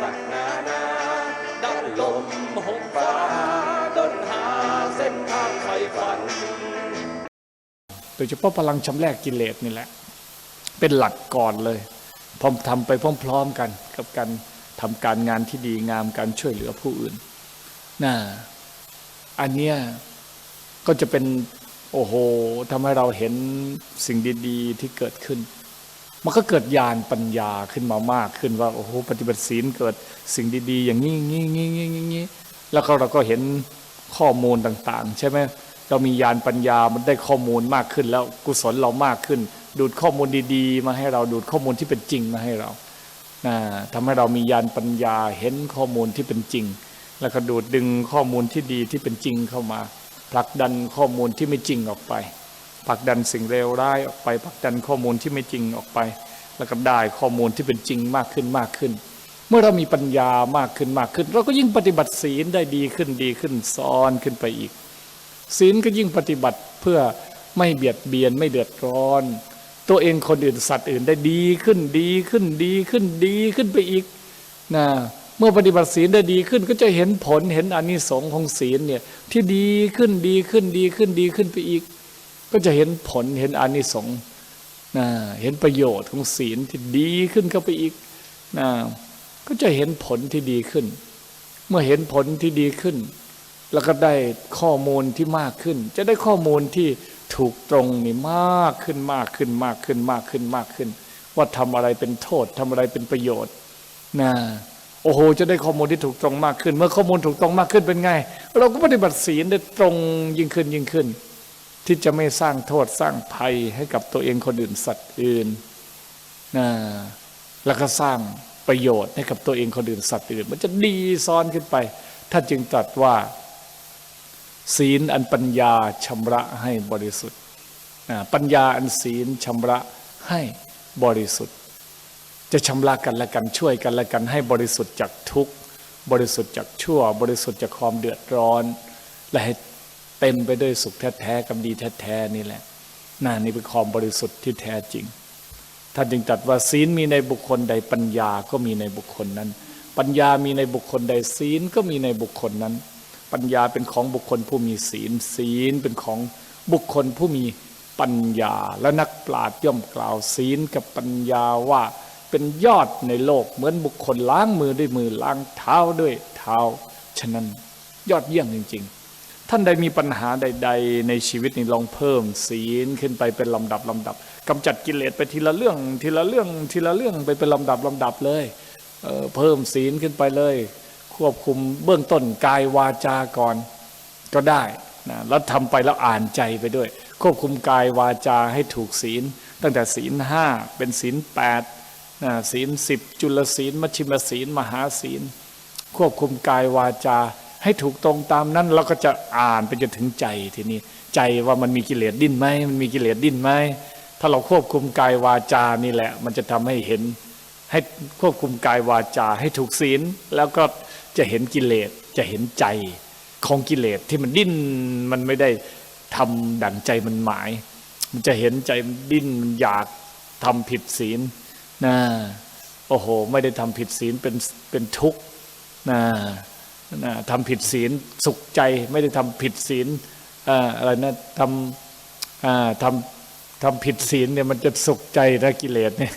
สักนานาดันลมหกฟ้าดนหาเส้นทางไฟฝัน โดยเฉพาะพลังชำแรกกิเลสนี่แหละ เป็นหลักก่อนเลยพร้อมทำไปพร้อมๆกันกับการทำการงานที่ดีงามการช่วยเหลือผู้อื่นน่าอันเนี้ยก็จะเป็นโอ้โหทำให้เราเห็นสิ่งดี ๆ ที่เกิดขึ้น มันก็เกิดญาณปัญญาขึ้นมามากขึ้นว่าโอ้โหปฏิบัติศีลเกิดสิ่งดีๆ อย่างนี้งี้งี้งี้งี้งี้แล้วก็เราก็เห็นข้อมูลต่างๆ ใช่ไหมเรามีญาณปัญญามันได้ข้อมูลมากขึ้น แล้วกุศลเรามากขึ้น ดูดข้อมูลดีๆ มาให้เราดูดข้อมูลที่เป็นจริงมาให้เรานะทำให้เรามีญาณปัญญาเห็นข้อมูลที่เป็นจริง แล้วก็ดูดดึงข้อมูลที่ดีที่เป็นจริงเข้ามาผลักดันข้อมูลที่ไม่จริงออกไป ผลักดันสิ่งเลวร้ายออกไปผลักดันข้อมูลที่ไม่จริงออกไป แล้วก็ได้ข้อมูลที่เป็นจริงมากขึ้นมากขึ้น เมื่อเรามีปัญญามากขึ้นมากขึ้น เราก็ยิ่งปฏิบัติศีลได้ดีขึ้นดีขึ้นซ้อนขึ้นไปอีก ศีลก็ยิ่งปฏิบัติเพื่อไม่เบียดเบียนไม่เดือดร้อน ตัวเองคนอื่นสัตว์อื่นได้ดีขึ้นดีขึ้นดีขึ้นดีขึ้นไปอีกนะเมื่อปฏิบัติศีลได้ดีขึ้นก็จะเห็นผลเห็นอานิสงส์ของศีลเนี่ยที่ดีขึ้นดีขึ้นดีขึ้นดีขึ้นไปอีก ก็จะเห็นผลเห็นอานิสงส์นะเห็นประโยชน์ของศีลที่ดีขึ้นเข้าไปอีกนะก็จะเห็นผลที่ดีขึ้น เมื่อเห็นผลที่ดีขึ้น แล้วก็ได้ข้อมูลที่มากขึ้น จะได้ข้อมูลที่ถูกตรงนี่มากขึ้นมากขึ้นมากขึ้นมากขึ้นมากขึ้น ว่าทำอะไรเป็นโทษทำอะไรเป็นประโยชน์นะโอ้โห จะได้ข้อมูลที่ถูกตรงมากขึ้น เมื่อข้อมูลถูกตรงมากขึ้นเป็นไง เราก็ปฏิบัติศีลได้ตรงยิ่งขึ้นยิ่งขึ้น ที่จะไม่สร้างโทษสร้างภัยให้กับตัวเองคนอื่นสัตว์อื่นนะแล้วก็สร้างประโยชน์ให้กับตัวเองคนอื่นสัตว์อื่น มันจะดีซ้อนขึ้นไปท่านจึงตรัสว่า ศีลอันปัญญาชำระให้บริสุทธิ์ปัญญาอันศีลชำระให้บริสุทธิ์ จะชำระกันและกันช่วยกันและกันให้บริสุทธิ์จากทุกข์บริสุทธิ์จากชั่ว บริสุทธิ์จากความเดือดร้อน และให้ เต็มไปด้วยสุขแท้ๆกับดีแท้ๆนี่แหละน่านี่เป็นความบริสุทธิ์ที่แท้จริง ท่านจึงตรัสว่าศีลมีในบุคคลใดปัญญาก็มีในบุคคลนั้น ปัญญามีในบุคคลใดศีลก็มีในบุคคลนั้น ปัญญาเป็นของบุคคลผู้มีศีล ศีลเป็นของบุคคลผู้มีปัญญาและนักปราชญ์ย่อมกล่าวศีลกับปัญญาว่าเป็นยอดในโลกเหมือนบุคคลล้างมือด้วยมือล้างเท้าด้วยเท้า ฉะนั้นยอดเยี่ยมจริง ๆ ท่านใดมีปัญหาใด ๆ ในชีวิตนี้ลองเพิ่มศีลขึ้นไปเป็นลำดับลำดับกำจัดกิเลสไปทีละเรื่องทีละเรื่องทีละเรื่องไปเป็นลำดับลำดับเลยเออเพิ่มศีลขึ้นไปเลย ควบคุมเบื้องต้นกายวาจาก่อนก็ได้นะแล้วทำไปแล้วอ่านใจไปด้วย ควบคุมกายวาจาให้ถูกศีล ตั้งแต่ศีลห้าเป็นศีลแปดนะศีลสิบจุลศีลมัชชิมศีลมหาศีล ควบคุมกายวาจา ให้ถูกตรงตามนั้นเราก็จะอ่านไปจนถึงใจทีนี้ใจว่ามันมีกิเลสดิ้นไหมมันมีกิเลสดิ้นไหมถ้าเราควบคุมกายวาจานี่แหละ มันจะทำให้เห็น ให้ควบคุมกายวาจาให้ถูกศีลแล้วก็จะเห็นกิเลสจะเห็นใจของกิเลสที่มันดิ้นมันไม่ได้ทำดั่งใจมันหมาย มันจะเห็นใจมันดิ้นมันอยากทำผิดศีลนะโอ้โห ไม่ได้ทำผิดศีลเป็นเป็นทุกข์นะ นะทำผิดศีลสุขใจไม่ได้ทำผิดศีลอะไรนะทำทำทำผิดศีลเนี่ยมันจะสุขใจนะกิเลสเนี่ย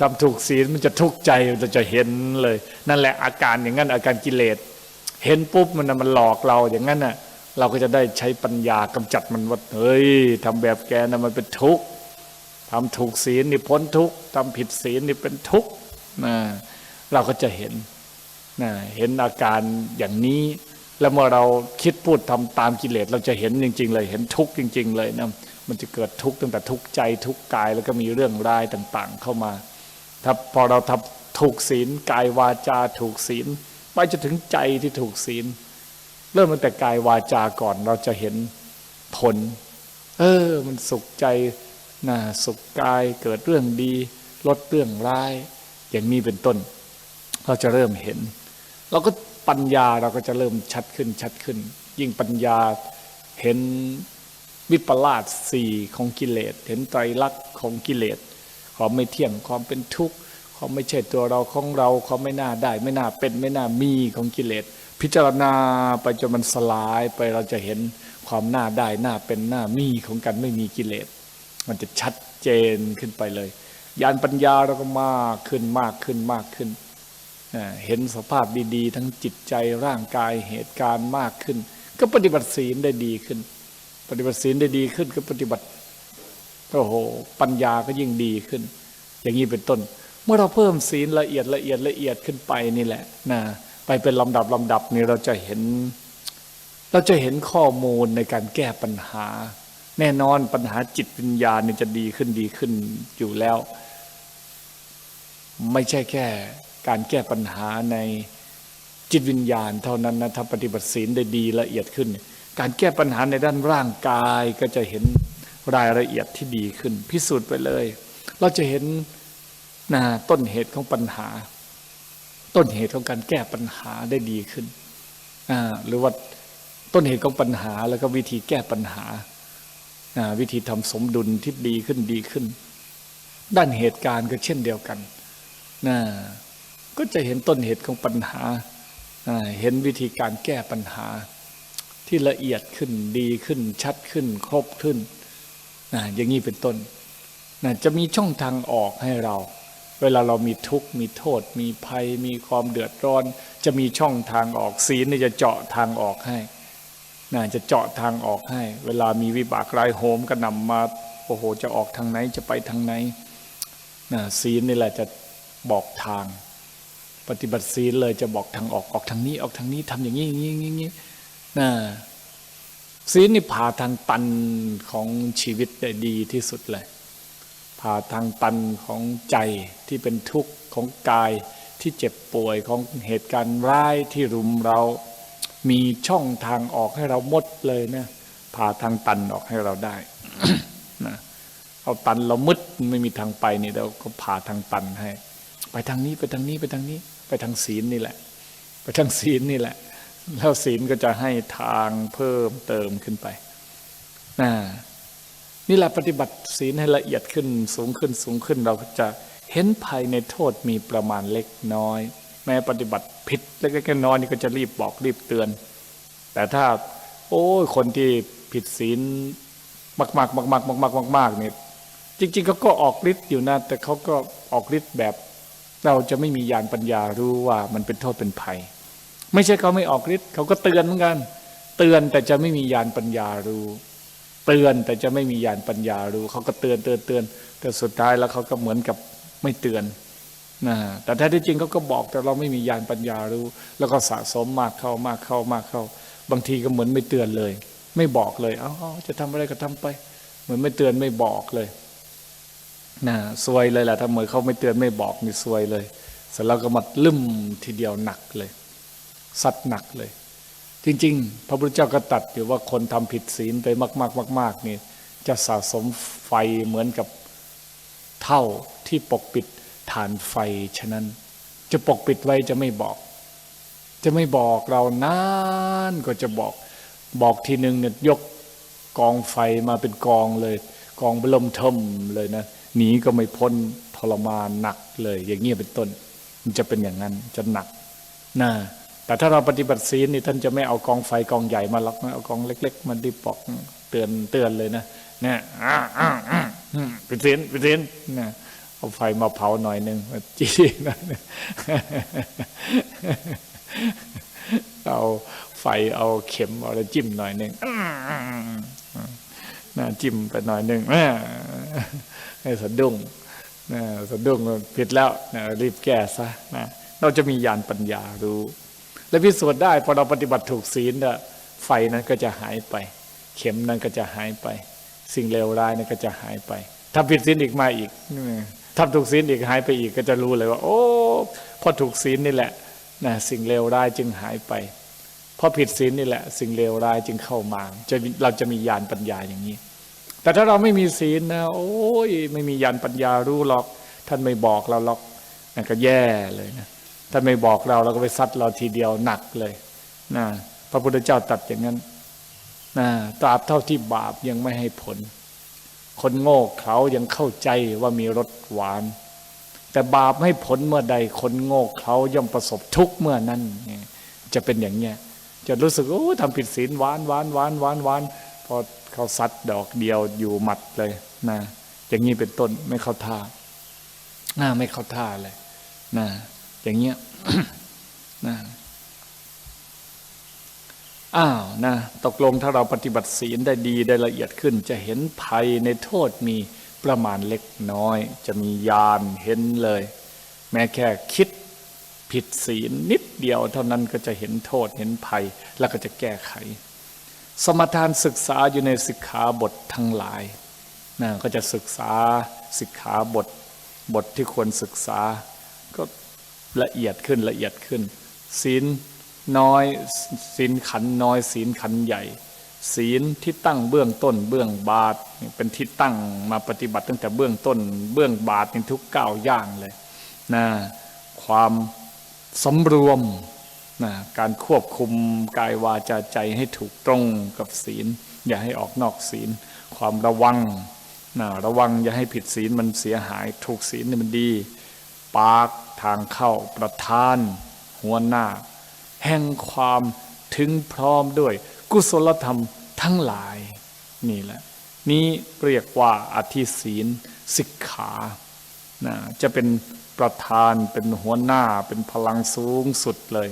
ทำถูกศีลมันจะทุกข์ใจมันจะเห็นเลย นั่นแหละอาการอย่างนั้นอาการกิเลส เห็นปุ๊บมันน่ะมันหลอกเราอย่างนั้นน่ะเราก็จะได้ใช้ปัญญากำจัดมันว่าเฮ้ยทำแบบแกน่ะมันเป็นทุกข์ทำถูกศีลนี่พ้นทุกข์ทำผิดศีลนี่เป็นทุกข์นะเราก็จะเห็น เห็นอาการอย่างนี้ แล้วเมื่อเราคิดพูดทำตามกิเลสเราจะเห็นจริง ๆ เลยเห็นทุกข์จริง ๆ เลยนะมันจะเกิดทุกข์ตั้งแต่ทุกข์ใจทุกข์กายแล้วก็มีเรื่องร้ายต่างๆ เข้ามาถ้าพอเราทำถูกศีลกายวาจาถูกศีลไปจะถึงใจที่ถูกศีล เริ่มตั้งแต่กายวาจาก่อนเราจะเห็นผล เออ มันสุขใจนะสุขกายเกิดเรื่องดี ลดเรื่องร้าย อย่างนี้เป็นต้น เราจะเริ่มเห็น เราก็ปัญญาเราก็จะเริ่มชัดขึ้นชัดขึ้น ยิ่งปัญญาเห็นวิปลาสสี่ของกิเลส เห็นไตรลักษณ์ของกิเลสความไม่เที่ยงความเป็นทุกข์ความไม่ใช่ตัวเราของเราความไม่น่าได้ ไม่น่าเป็นไม่น่ามีของกิเลส พิจารณาไปจนมันสลายไปเราจะเห็นความน่าได้น่าเป็นน่ามีของการไม่มีกิเลส มันจะชัดเจนขึ้นไปเลยญาณปัญญาเราก็มากขึ้นมากขึ้นมากขึ้นอ่า เห็นสภาพดีๆ ทั้งจิตใจร่างกายเหตุการณ์มากขึ้น ก็ปฏิบัติศีลได้ดีขึ้น ปฏิบัติศีลได้ดีขึ้นก็ปฏิบัติโอ้โหปัญญาก็ยิ่งดีขึ้น อย่างนี้เป็นต้น เมื่อเราเพิ่มศีลละเอียดละเอียดละเอียดขึ้นไปนี่แหละนะไปเป็นลำดับลำดับนี่เราจะเห็น เราจะเห็นข้อมูลในการแก้ปัญหา แน่นอนปัญหาจิตวิญญาณนี่จะดีขึ้นดีขึ้นอยู่แล้ว ไม่ใช่แค่ การแก้ปัญหาในจิตวิญญาณเท่านั้นนะถ้าปฏิบัติศีลได้ดีละเอียดขึ้น การแก้ปัญหาในด้านร่างกายก็จะเห็นรายละเอียดที่ดีขึ้น พิสูจน์ไปเลย เราจะเห็นนะต้นเหตุของปัญหา ต้นเหตุของการแก้ปัญหาได้ดีขึ้นหรือว่าต้นเหตุของปัญหาแล้วก็วิธีแก้ปัญหาอ่าวิธีทำสมดุลที่ดีขึ้นดีขึ้น ด้านเหตุการณ์ก็เช่นเดียวกันนะ ก็จะเห็นต้นเหตุของปัญหา เห็นวิธีการแก้ปัญหา ที่ละเอียดขึ้นดีขึ้น ชัดขึ้น ครบขึ้นนะอย่างนี้เป็นต้นนะจะมีช่องทางออกให้เรา เวลาเรามีทุกข์ มีโทษ มีภัย มีความเดือดร้อน จะมีช่องทางออกศีลจะเจาะทางออกให้นะจะเจาะทางออกให้ เวลามีวิบากรายโหมกระหน่ำมาโอ้โหจะออกทางไหนจะไปทางไหนนะศีลนี่แหละจะบอกทาง ปฏิบัติศีลเลยจะบอกทางออกออกทางนี้ออกทางนี้ทำอย่างนี้อย่างนี้อย่างนี้นะศีลนี่ผ่าทางตันของชีวิตได้ดีที่สุดเลยผ่าทางตันของใจที่เป็นทุกข์ของกายที่เจ็บป่วยของเหตุการณ์ร้ายที่รุมเรา มีช่องทางออกให้เราหมดเลยนะผ่าทางตันออกให้เราได้นะเอาตันเรามืดไม่มีทางไปนี่เราก็ผ่าทางตันให้ ไปทางนี้ไปทางนี้ไปทางนี้ ไปทางศีลนี่แหละ ไปทางศีลนี่แหละ แล้วศีลก็จะให้ทางเพิ่มเติมขึ้นไปนะนี่แหละปฏิบัติศีลให้ละเอียดขึ้นสูงขึ้นสูงขึ้นเราจะเห็นภายในโทษมีประมาณเล็กน้อย แม้ปฏิบัติผิดเล็กๆน้อยๆนี่ก็จะรีบบอกรีบเตือน แต่ถ้า โอ้ยคนที่ผิดศีลมากๆมากๆมากๆมากๆเนี่ยจริง ๆเขาก็ออกฤทธิ์อยู่นะแต่เขาก็ออกฤทธิ์แบบ เราจะไม่มีญาณปัญญารู้ว่ามันเป็นโทษเป็นภัย ไม่ใช่เขาไม่ออกฤทธิ์เขาก็เตือนเหมือนกัน เตือนแต่จะไม่มีญาณปัญญารู้ เตือนแต่จะไม่มีญาณปัญญารู้ เขาก็เตือนเตือนเตือน แต่สุดท้ายแล้วเขาก็เหมือนกับไม่เตือนนะแต่แท้ที่จริงเขาก็บอกแต่เราไม่มีญาณปัญญารู้ แล้วก็สะสมมากเข้ามากเข้ามากเข้า บางทีก็เหมือนไม่เตือนเลย ไม่บอกเลย เอ้าจะทำอะไรก็ทำไป เหมือนไม่เตือนไม่บอกเลย นะซวยเลยแหละถ้าเมือเขาไม่เตือนไม่บอกนี่ซวยเลยเสร็จแล้วก็มาลืมทีเดียวหนักเลย สัตว์หนักเลย จริง ๆ พระพุทธเจ้าก็ตัดอยู่ว่าคนทำผิดศีลไปมากๆมากๆนี่จะสะสมไฟเหมือนกับเท่าที่ปกปิดฐานไฟฉะนั้น จะปกปิดไว้จะไม่บอก จะไม่บอกเรานานก็จะบอก บอกทีหนึ่งเนี่ยยกกองไฟมาเป็นกองเลย กองเบลมเทมเลยนะ หนีก็ไม่พ้นทรมานหนักเลย อย่างเงี้ยเป็นต้น มันจะเป็นอย่างนั้นจะหนักนะแต่ถ้าเราปฏิบัติศีลนี่ท่านจะไม่เอากองไฟกองใหญ่มาล็อกนะเอากองเล็ก ๆ มันดิบอกเตือนเตือนเลยนะเนี่ยอ่าอ่าอ่าเป็นศีลเป็นศีลนะเอาไฟมาเผาหน่อยหนึ่งมาจี้น่อยหนึ่งเอาไฟเอาเข็มอะไรจิ้มหน่อยหนึ่งนะจิ้มไปหน่อยหนึ่งอ่า ให้สะดุ้งนะสะดุ้งผิดแล้วนะรีบแก้ซะนะเราจะมีญาณปัญญารู้ และพิสูจน์ได้พอเราปฏิบัติถูกศีลเนี่ยไฟนั้นก็จะหายไป เข็มนั้นก็จะหายไป สิ่งเลวร้ายนั้นก็จะหายไปถ้าผิดศีลอีกมาอีกถ้าถูกศีลอีกหายไปอีกก็จะรู้เลยว่า โอ้พอถูกศีลนี่แหละนะสิ่งเลวร้ายจึงหายไปเพราะผิดศีลนี่แหละ สิ่งเลวร้ายจึงเข้ามาจะเราจะมีญาณปัญญาอย่างนี้ แต่ถ้าเราไม่มีศีลนะโอ้ยไม่มีญาณปัญญารู้หรอก ท่านไม่บอกเราหรอกนั่นก็แย่เลยนะถ้านไม่บอกเราเราก็ไปซัดเราทีเดียวหนักเลยนะพระพุทธเจ้าตัดอย่างนั้นนะตราบเท่าที่บาปยังไม่ให้ผล คนโง่เขายังเข้าใจว่ามีรสหวาน แต่บาปให้ผลเมื่อใด คนโง่เขาย่อมประสบทุกข์เมื่อนั้นจะเป็นอย่างเนี้ยจะรู้สึกโอ้ทำผิดศีลหวานหวานหวานหวานหวาน อเขาซัดดอกเดียวอยู่หมัดเลยนะอย่างนี้เป็นต้นไม่เข้าท่าหน่าไม่เข้าท่าเลยนะอย่างเงี้ยนะอ้าวนะตกลงถ้าเราปฏิบัติศีลได้ดีได้ละเอียดขึ้น จะเห็นภัยในโทษมีประมาณเล็กน้อย จะมีญาณเห็นเลย แม้แค่คิดผิดศีลนิดเดียวเท่านั้นก็จะเห็นโทษเห็นภัย แล้วก็จะแก้ไข สมทานศึกษาอยู่ในสิกขาบททั้งหลายนะก็จะศึกษาสิกขาบทบทที่ควรศึกษา ก็ละเอียดขึ้นละเอียดขึ้นศีลน้อยศีลขันน้อยศีลขันใหญ่ ศีลที่ตั้งเบื้องต้นเบื้องบาทเป็นที่ตั้งมาปฏิบัติตั้งแต่เบื้องต้น เบื้องบาทในทุกก้าวย่างเลยนะความสำรวม นะการควบคุมกายวาจาใจให้ถูกตรงกับศีล อย่าให้ออกนอกศีล ความระวังนะระวังอย่าให้ผิดศีลมันเสียหายถูกศีลนี่มันดี ปากทางเข้าประธาน หัวหน้า แห่งความถึงพร้อมด้วย กุศลธรรมทั้งหลาย นี่แหละ นี้เรียกว่าอธิศีลสิกขานะจะเป็นประธานเป็นหัวหน้าเป็นพลังสูงสุดเลย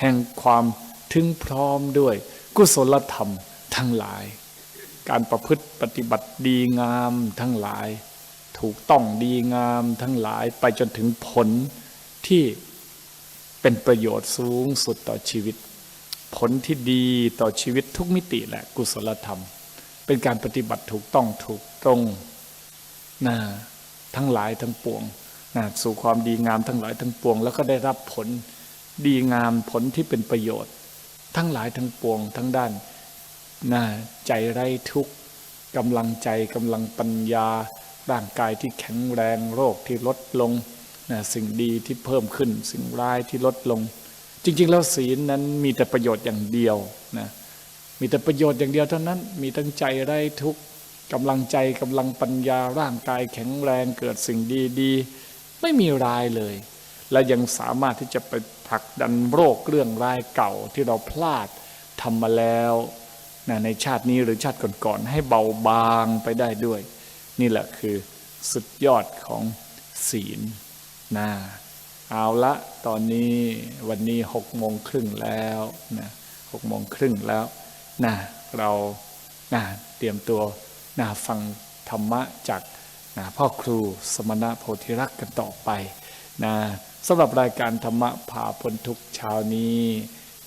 แห่งความถึงพร้อมด้วย กุศลธรรมทั้งหลาย การประพฤติปฏิบัติดีงามทั้งหลาย ถูกต้องดีงามทั้งหลายไปจนถึงผลที่เป็นประโยชน์สูงสุดต่อชีวิต ผลที่ดีต่อชีวิตทุกมิติแหละกุศลธรรม เป็นการปฏิบัติถูกต้องถูกตรงนะทั้งหลายทั้งปวงนะสู่ความดีงามทั้งหลายทั้งปวง แล้วก็ได้รับผล ดีงามผลที่เป็นประโยชน์ ทั้งหลายทั้งปวงทั้งด้านนะใจไร้ทุกข์กำลังใจกำลังปัญญา ร่างกายที่แข็งแรงโรคที่ลดลงนะสิ่งดีที่เพิ่มขึ้น สิ่งร้ายที่ลดลง จริง ๆ แล้วศีลนั้นมีแต่ประโยชน์อย่างเดียวนะมีแต่ประโยชน์อย่างเดียวเท่านั้น มีทั้งใจไร้ทุกข์กำลังใจกำลังปัญญาร่างกายแข็งแรงเกิดสิ่งดีๆ ไม่มีร้ายเลย และยังสามารถที่จะไป ผลักดันโรคเรื่องร้ายเก่าที่เราพลาดทำมาแล้วนะในชาตินี้หรือชาติก่อนๆให้เบาบางไปได้ด้วย นี่แหละคือสุดยอดของศีลนะเอาละตอนนี้วันนี้หกโมงครึ่งแล้วนะหกโมงครึ่งแล้วนะเรานะเตรียมตัวนะฟังธรรมะจากนะพ่อครูสมณะโพธิรักษ์กันต่อไปนะ สำหรับรายการธรรมะผ่าพ้นทุกเช้านี้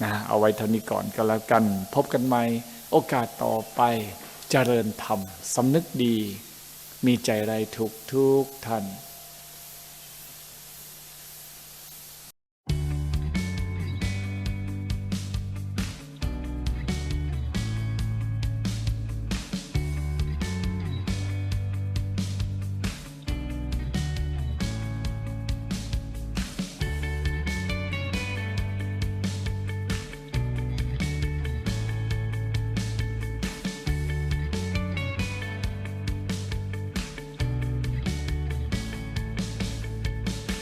นะเอาไว้เท่านี้ก่อนก็แล้วกัน พบกันใหม่โอกาสต่อไปเจริญธรรมสำนึกดี มีใจไรทุกทุกท่าน